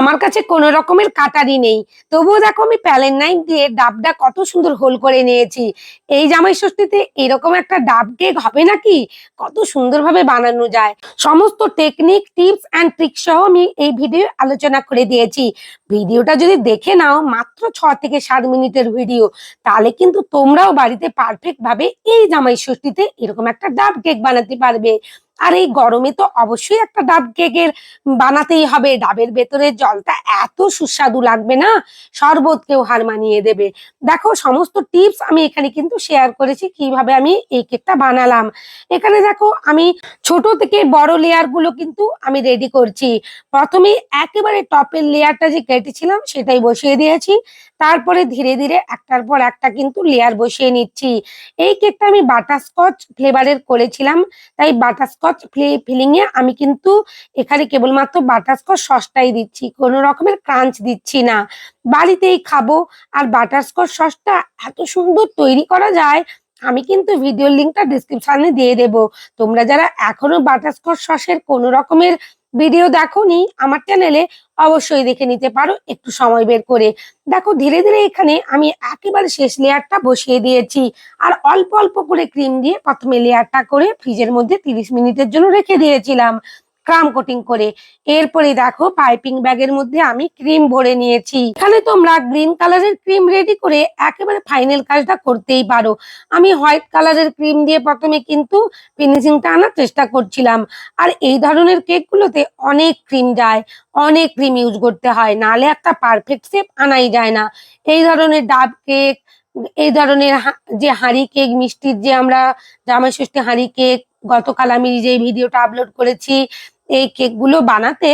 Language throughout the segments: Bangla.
আমার কাছে কোনো রকমের কাটারি নেই। তবুও দেখো আমি প্যালেন নাইন দিয়ে ডাবটা কত সুন্দর হোল করে নিয়েছি। এই জামাই ষষ্ঠীতে এরকম একটা ডাব কেক হবে নাকি? কত সুন্দরভাবে বানানো যায়। সমস্ত টেকনিক টিপস অ্যান্ড ট্রিক সহ আমি এই ভিডিও আলোচনা করে দিয়েছি। ভিডিওটা যদি দেখে নাও মাত্র ছ থেকে সাত মিনিটের ভিডিও তাহলে কিন্তু তোমরাও বাড়িতে পারফেক্ট ভাবে এই জামাই ষষ্ঠীতে এরকম একটা ডাব কেক বানাতে পারবে। আর এই গরমে তো অবশ্যই একটা ডাব কেকের বানাতেই হবে। ডাবের ভেতরে জলটা এত সুস্বাদু লাগবে না শরবতকেও হার মানিয়ে দেবে। দেখো, সমস্ত টিপস আমি এখানে কিন্তু শেয়ার করেছি কীভাবে আমি এই কেকটা বানালাম। এখানে দেখো, আমি ছোট থেকে বড় লেয়ারগুলো কিন্তু আমি রেডি করছি। প্রথমে একেবারে টপের লেয়ারটা যে কেটেছিলাম সেটাই বসিয়ে দিয়েছি। তারপরে ধীরে ধীরে একটার পর একটা কিন্তু লেয়ার বসিয়ে নিচ্ছি। এই কেকটা আমি বাটারস্কচ ফ্লেভারের করেছিলাম, তাই বাটারস্কচ ফিলিং এ আমি কিন্তু এখানে কেবলমাত্র বাটারস্কচ সসটাই দিচ্ছি। কোনো রকমের ক্রাঞ্চ দিচ্ছি না। বাড়িতেই খাব আর বাটারস্কচ সসটা এত সুন্দর তৈরি করা যায়, আমি কিন্তু ভিডিওর লিঙ্কটা ডিসক্রিপশানে দিয়ে দেব। তোমরা যারা এখনও বাটারস্কচ সসের কোনো রকমের ভিডিও দেখোনি আমার চ্যানেলে অবশ্যই দেখে নিতে পারো, একটু সময় বের করে। দেখো, ধীরে ধীরে এখানে আমি একেবারে শেষ লেয়ারটা বসিয়ে দিয়েছি। আর অল্প অল্প করে ক্রিম দিয়ে প্রথমে লেয়ারটা করে ফ্রিজের মধ্যে তিরিশ মিনিটের জন্য রেখে দিয়েছিলাম। ক্রাম কোটিং করে। এরপরে দেখো পাইপিং ব্যাগের মধ্যে আমি ক্রিম ভরে নিয়েছি। এখানে তোমরা গ্রিন কালারের ক্রিম রেডি করে একেবারে ফাইনাল কাজটা করতেই পারো। আমি হোয়াইট কালারের ক্রিম দিয়ে প্রথমে কিন্তু ফিনিশিংটা আনার চেষ্টা করছিলাম। আর এই ধরনের কেকগুলোতে অনেক ক্রিম যায়, অনেক ক্রিম ইউজ করতে হয়। নালে একটা পারফেক্ট শেপ আনাই যায় না। এই ধরনের ডাব কেক এই ধরনের যে হাঁড়ি কেক মিষ্টির যে আমরা জামাই ষষ্ঠী হাঁড়ি কেক গতকাল আমি যে ভিডিওটা আপলোড করেছি এই কেকগুলো বানাতে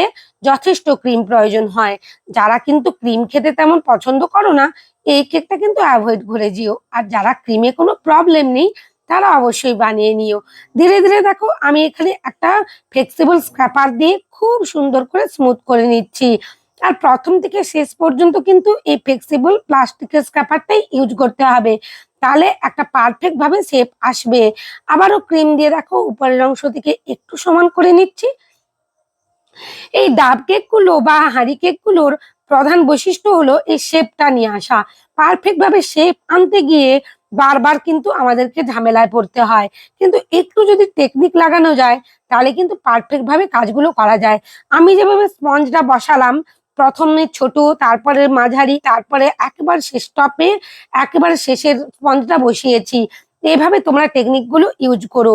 যথেষ্ট ক্রিম প্রয়োজন হয়। যারা কিন্তু ক্রিম খেতে তেমন পছন্দ করো না, এই কেকটা কিন্তু অ্যাভয়েড করে যেও। আর যারা ক্রিমে কোনো প্রবলেম নেই, তারা অবশ্যই বানিয়ে নিও। ধীরে ধীরে দেখো, আমি এখানে একটা ফ্লেক্সিবল স্ক্র্যাপার দিয়ে খুব সুন্দর করে স্মুথ করে নিচ্ছি। আর প্রথম থেকে শেষ পর্যন্ত কিন্তু এই ফ্লেক্সিবল প্লাস্টিকের স্ক্র্যাপারটাই ইউজ করতে হবে। তাহলে একটা পারফেক্ট ভাবে শেপ আসবে। আবারও ক্রিম দিয়ে দেখো, উপরের অংশ থেকে একটু সমান করে নিচ্ছি। এই ডাব কেকগুলো বা হাঁড়ি কেকগুলোর প্রধান বৈশিষ্ট্য হলো এই শেপটা নিয়ে আসা। পারফেক্ট ভাবে শেপ আনতে গিয়ে বারবার কিন্তু আমাদেরকে ঝামেলায় পড়তে হয়। কিন্তু একটু যদি টেকনিক লাগানো যায়, তাহলে কিন্তু পারফেক্ট ভাবে কাজগুলো করা যায়। আমি যেভাবে স্পঞ্জটা বসালাম, প্রথমে ছোট, তারপরে মাঝারি, তারপরে একেবারে শেষ টপে একেবারে শেষের স্পঞ্জটা বসিয়েছি। এভাবে তোমরা টেকনিকগুলো ইউজ করো।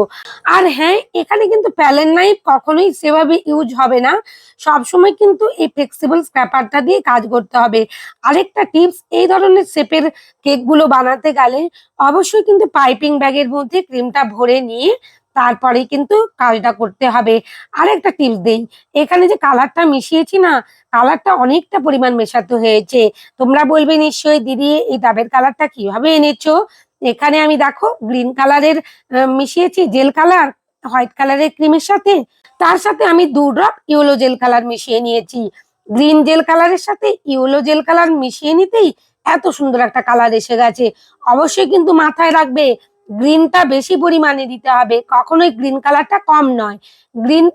আর হ্যাঁ এখানে কিন্তু প্যালেন নাইফ কখনোই সেভাবে ইউজ হবে না। সবসময় কিন্তু এই ফ্লেক্সিবল স্ক্র্যাপারটা দিয়ে কাজ করতে হবে। আরেকটা টিপস এই ধরনের শেপের কেকগুলো বানাতে গেলে অবশ্যই কিন্তু পাইপিং ব্যাগের মধ্যে ক্রিমটা ভরে নিয়ে তারপরে কিন্তু কাজটা করতে হবে। আর একটা টিপস দেই, এখানে যে কালারটা মিশিয়েছি না কালারটা অনেকটা পরিমাণ মেশাতে হয়েছে। তোমরা বলবে নিশ্চয়ই, দিদি, এই ডাবের কালারটা কীভাবে এনেছো? এখানে আমি দেখো গ্রিন কালারের মিশিয়েছি জেল কালার হোয়াইট কালারের ক্রিমের সাথে। তার সাথে আমি দু ড্রপ ইয়েলো জেল কালার মিশিয়ে নিয়েছি। গ্রিন জেল কালারের সাথে ইয়েলো জেল কালার মিশিয়ে নিতেই এত সুন্দর একটা কালার এসে গেছে। অবশ্যই কিন্তু মাথায় রাখবে গ্রিনটা বেশি পরিমাণে দিতে হবে। কখনোই গ্রিন কালারটা কম নয়। গ্রিন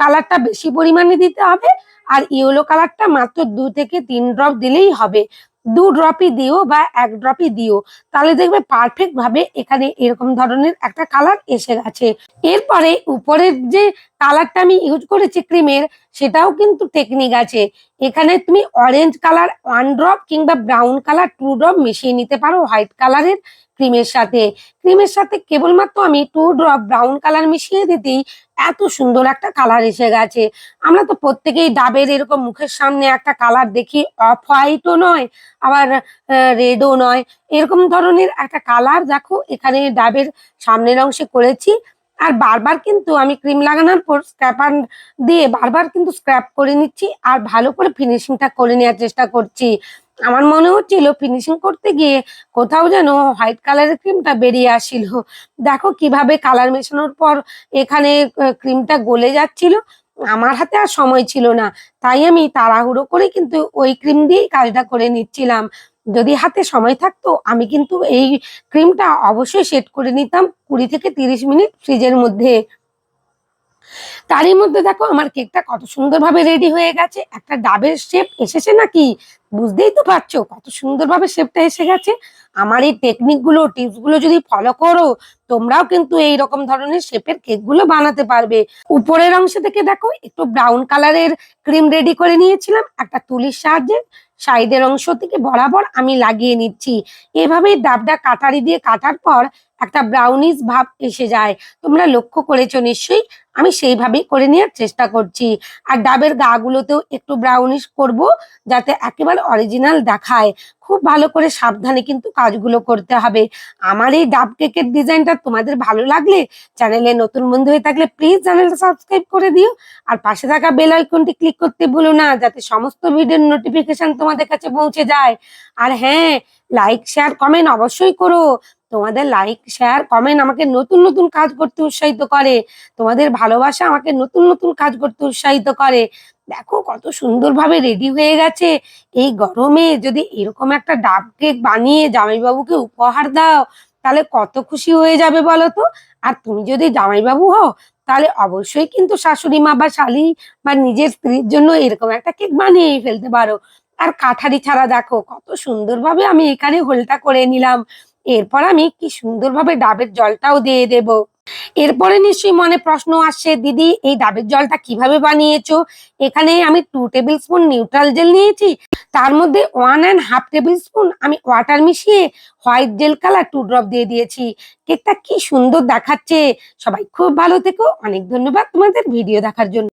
কালারটা বেশি পরিমাণে দিতে হবে আর ইয়েলো কালারটা মাত্র দু থেকে তিন ড্রপ দিলেই হবে। দু ড্রপই দিও বা এক ড্রপই দিও, তাহলে দেখবে পারফেক্ট ভাবে এখানে এরকম ধরনের একটা কালার এসে গেছে। এরপরে উপরের যে কালারটা আমি ইউজ করেছি ক্রিমের সেটাও কিন্তু টেকনিক আছে। এখানে তুমি অরেঞ্জ কালার ওয়ান ড্রপ কিংবা ব্রাউন কালার টু ড্রপ মিশিয়ে নিতে পারো হোয়াইট কালারের ক্রিমের সাথে। ক্রিমের সাথে কেবলমাত্র আমি টু ড্রপ ব্রাউন কালার মিশিয়ে দিতেই এত সুন্দর একটা কালার এসে গেছে। আমরা তো প্রত্যেকেই ডাবের এরকম মুখের সামনে একটা কালার দেখি অফ হোয়াইটও নয় আবার রেডও নয়। এরকম ধরনের একটা কালার দেখো, এখানে ডাবের সামনের অংশে করেছি। আর বারবার কিন্তু আমি ক্রিম লাগানোর পর স্ক্র্যাপার দিয়ে বারবার কিন্তু স্ক্র্যাপ করে নিচ্ছি আর ভালো করে ফিনিশিংটা করে নেওয়ার চেষ্টা করছি। আমার মনে হচ্ছিল ফিনিশিং করতে গিয়ে কোথাও যেন হোয়াইট কালারের ক্রিমটা বেরিয়ে আসছিল দেখো কীভাবে কালার মেশানোর পর এখানে ক্রিমটা গলে যাচ্ছিল। আমার হাতে আর সময় ছিল না। তাই আমি তাড়াহুড়ো করে কিন্তু ওই ক্রিম দিয়েই কাজটা করে নিচ্ছিলাম। যদি হাতে সময় থাকতো, আমি কিন্তু এই ক্রিমটা অবশ্যই সেট করে নিতাম কুড়ি থেকে তিরিশ মিনিট ফ্রিজের মধ্যে। তারই মধ্যে দেখো, আমার কেকটা কত সুন্দরভাবে রেডি হয়ে গেছে। একটা ডাবের শেপ এসেছে নাকি? বুঝতেই তো পারছ কত সুন্দরভাবে শেপটা এসে গেছে। আমার এই টেকনিকগুলো টিপসগুলো যদি ফলো করো, তোমরাও কিন্তু এই রকম ধরনের শেপের কেকগুলো বানাতে পারবে। উপরের অংশ থেকে দেখো, একটু ব্রাউন কালারের ক্রিম রেডি করে নিয়েছিলাম। একটা তুলির সাহায্যে সাইডের অংশ থেকে বরাবর আমি লাগিয়ে নিচ্ছি। এভাবেই ডাবটা কাটারি দিয়ে কাটার পর একটা ব্রাউনিশ ভাব এসে যায়। তোমরা লক্ষ্য করেছ নিশ্চয়ই? আমি সেইভাবেই করে নেওয়ার চেষ্টা করছি। আর ডাবের গা গুলোতেও একটু ব্রাউনিশ করব যাতে একেবারে অরিজিনাল দেখায়। খুব ভালো করে সাবধানে কিন্তু কাজগুলো করতে হবে। আমার এই ডাব কেকের ডিজাইনটা তোমাদের ভালো লাগলে, চ্যানেলে নতুন বন্ধু হয়ে থাকলে প্লিজ চ্যানেলটা সাবস্ক্রাইব করে দিও। আর পাশে থাকা বেল আইকনটি ক্লিক করতে ভুলো না, যাতে সমস্ত ভিডিওর নোটিফিকেশন তোমাদের কাছে পৌঁছে যায়। আর হ্যাঁ লাইক শেয়ার কমেন্ট অবশ্যই করো। তোমাদের লাইক শেয়ার কমেন্ট আমাকে নতুন নতুন কাজ করতে উৎসাহিত করে। তোমাদের ভালোবাসা আমাকে নতুন নতুন কাজ করতে উৎসাহিত করে। দেখো কত সুন্দরভাবে রেডি হয়ে গেছে। এই গরমে যদি এরকম একটা ডাব কেক বানিয়ে জামাইবাবুকে উপহার দাও, তাহলে কত খুশি হয়ে যাবে বলো তো? আর তুমি যদি জামাইবাবু হও, তাহলে অবশ্যই কিন্তু শাশুড়ি মা বা শালি বা নিজের স্ত্রীর জন্য এরকম একটা কেক বানিয়ে ফেলতে পারো। আর কাঠারি ছাড়া দেখো, কত সুন্দরভাবে আমি এখানে হোলটা করে নিলাম। এরপর আমি কি সুন্দরভাবে ডাবের জলটাও দিয়ে দেব। এরপরে নিশ্চয়ই মনে প্রশ্ন আসছে, দিদি, এই ডাবের জলটা কীভাবে বানিয়েছো? এখানে আমি two tablespoon neutral gel নিয়েছি, তার মধ্যে one and half tablespoon আমি ওয়াটার মিশিয়ে white gel colour two drop দিয়ে দিয়েছি। কেকটা কি সুন্দর দেখাচ্ছে। সবাই খুব ভালো থেকো। অনেক ধন্যবাদ তোমাদের ভিডিও দেখার জন্য।